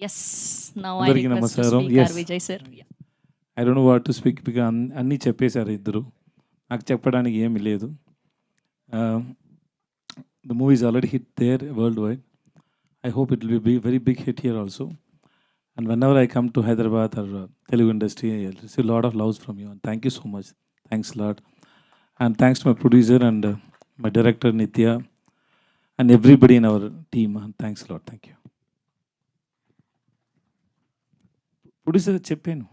Yes now I అందరికీ request నమస్కారం. Yes. Vijay sir I don't know what to speak బికా అన్నీ చెప్పేశారు ఇద్దరు. నాకు చెప్పడానికి ఏమీ లేదు. The movie is already hit there worldwide I hope it will be very big hit here also and whenever I come to Hyderabad or Telugu industry I receive lot of loves from you and thank you so much thanks lot and thanks to my producer and my director Nithya and everybody in our team thanks lot thank you producer చెప్పాను.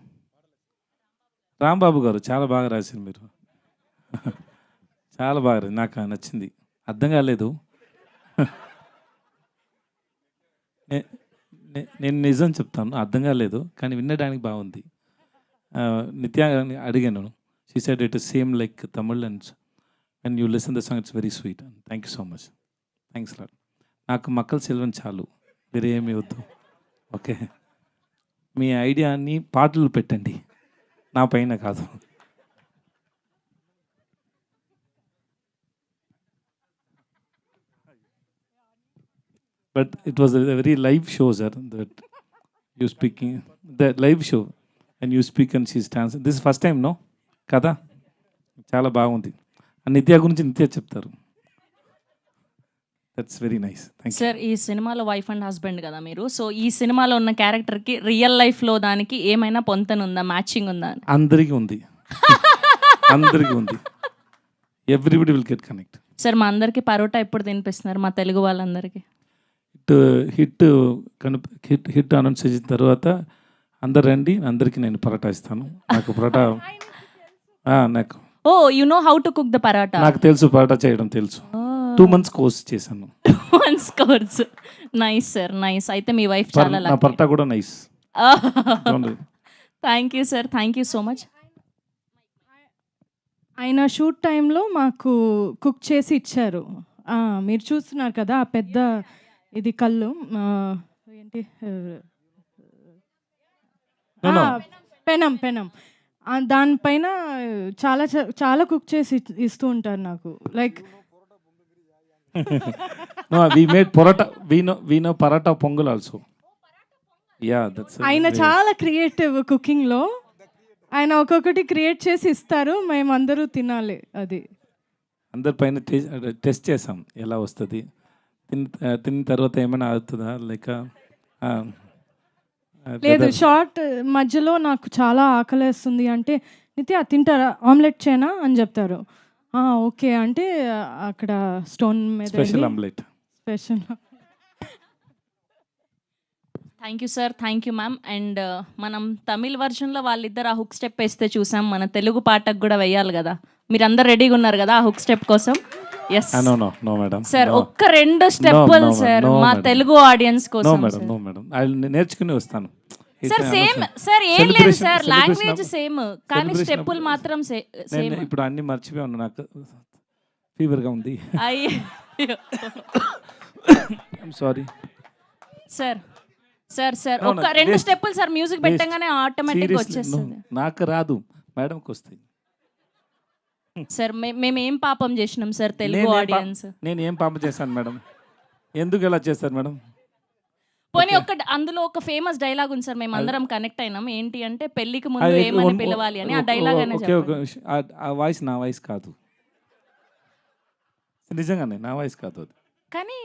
రాంబాబు గారు చాలా బాగా రాశారు మీరు. చాలా బాగా నాకు నచ్చింది. అర్థం కాలేదు. నే- నే- నేను నిజం చెప్తాను. అర్థం కాలేదు కానీ వినడానికి బాగుంది. నిత్యా అడిగాను. She said it same like Tamil and and you listen the song it's very sweet thank you so much thanks lot నాకు మక్కలు సెల్వన్ చాలు. వేరే ఏమి వద్దు. ఓకే మీ ఐడియాని పాటలు పెట్టండి. నా పైన కాదు. But it was very live show sir that you speaking the live show and you speak and she stands this first time no కదా చాలా బాగుంది నిత్య గురించి నిత్య చెప్తారు దట్స్ వెరీ నైస్ సార్ ఈ సినిమాలో వైఫ్ అండ్ హస్బెండ్ కదా మీరు? సో ఈ సినిమాలో ఉన్న క్యారెక్టర్కి రియల్ లైఫ్లో దానికి ఏమైనా పొంతనుందా? మ్యాచింగ్ ఉందా అందరికీ ఉంది. అందరికీ ఉంది. Everybody will get connect sir మా అందరికి పరోటా ఎప్పుడు తినిపిస్తున్నారు? మా తెలుగు వాళ్ళందరికీ. Hit hit hit hit announce చేసిన తర్వాత అందరు రండి అందరికీ నేను పరోటా ఇస్తాను. నాకు పరోటా నాకు. ఓ you know how to cook the parotta? నాకు తెలుసు పరోటా చేయడం తెలుసు. టూ మంత్స్ కోర్స్ చేశాను. One scores nice sir nice అయితే మీ వైఫ్ చాలా నా పరోటా కూడా nice thank you sir thank you so much ఆయన షూట్ టైంలో మాకు కుక్ చేసి ఇచ్చారు. ఆ, మీరు చూస్తున్నారు కదా ఆ పెద్ద ఇది కళ్ళు. ఆ, ఏంటి. ఆ, పెనం. పెనం ఆ, దానిపైన చాలా చ- చాలా కుక్ చేసి ఇస్తూ ఉంటారు నాకు. Like we made parotta we know we know parotta pongal also yeah that's ఆయన చాలా క్రియేటివ్ కుకింగ్లో ఆయన ఒక్కొక్కటి క్రియేట్ చేసి ఇస్తారు మేమందరూ తినాలి అది. అందరి పైన టెస్ట్ చేసాం ఎలా వస్తుంది. తిన్న తిన్న తర్వాత ఏమైనా అవుతుందా? లేక ఆ, ఆ, లేదు షార్ట్ మధ్యలో నాకు చాలా ఆకలేస్తుంది అంటే నిత్య తింటారా? ఆమ్లెట్ చేయనా అని చెప్తారు. "ఆ, ఓకే. అంటే అక్కడ స్టోన్ మీద special omelette. Special thank you sir thank you ma'am and మనం తమిళ్ వర్షన్లో వాళ్ళిద్దరు ఆ హుక్ స్టెప్ వేస్తే చూసాం. మన తెలుగు పాటకు కూడా వేయాలి కదా. మీరందరు రెడీగా ఉన్నారు కదా ఆ హుక్ స్టెప్ కోసం? Yes no no no madam sir ఒక్క రెండు స్టెప్పులు no, సార్ no, మా madam. తెలుగు ఆడియన్స్ నో కోసం మేడం నో మేడం నేర్చుకుని వస్తాను. Sir same. సార్ ఏం లేదు సార్ లాంగ్వేజ్ సేమ్ కానీ స్టెప్పులు మాత్రం సేమ్ ఇప్పుడు అన్ని మర్చిపోయాను నాకు. ఫీవర్గా ఉంది. అయ్యో. I'm sorry sir sir sir ఒక్క రెండు. స్టెప్పులు సార్ మ్యూజిక్ పెట్టగానే ఆటోమేటిక్ వచ్చేస్తుంది. నాకు రాదు. మేడంకి వస్తాయి. సార్ మేము ఏం పాపం చేసినాం సార్ తెలుగు ఆడియన్స్ నేను ఏం పాప చేశాను మేడం ఎందుకు ఎలా చేస్తారు మేడం పోనీ ఒక అందులో ఒక ఫేమస్ డైలాగ్ ఉంది సార్ మేము అందరం కనెక్ట్ అయినాం. ఏంటి అంటే పెళ్ళికి ముందు అది ఏమని ఒన్- పిలవాలి అని ఆ డైలాగ్ ఓకే చెప్పండి. ఆ- ఆ వాయిస్ నా వాయిస్ కాదు. నిజంగానే నా వాయిస్ కాదు అది. కానీ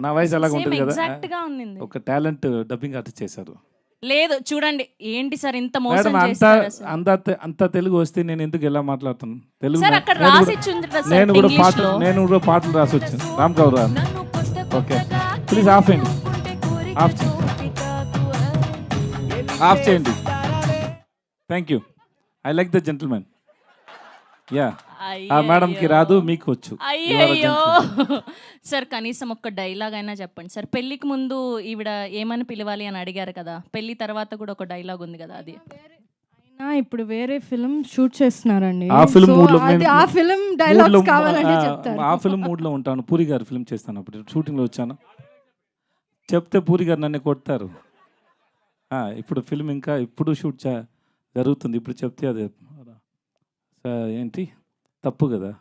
నా వాయిస్ అలాగ సేమ్ ఉంటుంది కదా? ఎగ్జాక్ట్గా ఉంది ఒక టాలెంట్ డబ్బింగ్ ఆర్టిస్ట్ చేశారు. లేదు చూడండి ఏంటి సార్ ఇంత మోసం మేడం అంత చేస్తారు అసలు? అంత తె- అంత తెలుగు వస్తే నేను ఎందుకు ఎలా మాట్లాడుతాను? తెలుగు సార్ నే- అక్కడ నేను రాసి కూడా- ఇచ్చింది నేను కూడా ఇంగ్లీష్ పాటలు లో నేను కూడా పాటలు రాసి వచ్చాను. Ram Kaur okay. Please off చేయండి ఆఫ్ చేయండి ఆఫ్ చేయండి thank you I like the gentlemen yeah ఆ మేడంకి రాదు మీకు వచ్చు. Gentleman. సార్ కనీసం ఒక్క డైలాగ్ అయినా చెప్పండి. సార్ పెళ్ళికి ముందు ఈవిడ ఏమని పిలవాలి అని అడిగారు కదా పెళ్ళి తర్వాత కూడా ఒక డైలాగ్ ఉంది కదా అది. అయినా ఇప్పుడు వేరే ఫిల్మ్ షూట్ చేస్తున్నారండి. ఆ So, mood లో ఆ ఫిల్మ్ డైలాగ్స్ కావాలంటే ఆ, చెప్తారు. ఆ ఫిల్మ్ మూడ్లో ఉంటాను. పూరి గారు ఫిల్మ్ చేస్తాను అప్పుడు. షూటింగ్లో వచ్చాను. చెప్తే పూరి గారు నన్ను కొడతారు. ఆ, ఇప్పుడు ఫిల్మ్ ఇంకా ఇప్పుడు షూట్ చే- జరుగుతుంది. ఇప్పుడు చెప్తే అది. ఏంటి? తప్పు కదా.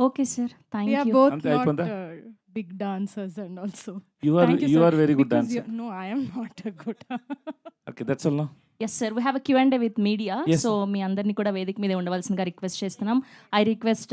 Okay sir. Thank you. అయిపోయిందా? uh, big dancers and also. You are you. Are very good dancer No, I am not a good. Okay that's all no yes sir we have Q and with media Yes, so మీ అందరినీ కూడా వేదిక మీద ఉండవలసిందిగా request చేస్తున్నాం. I request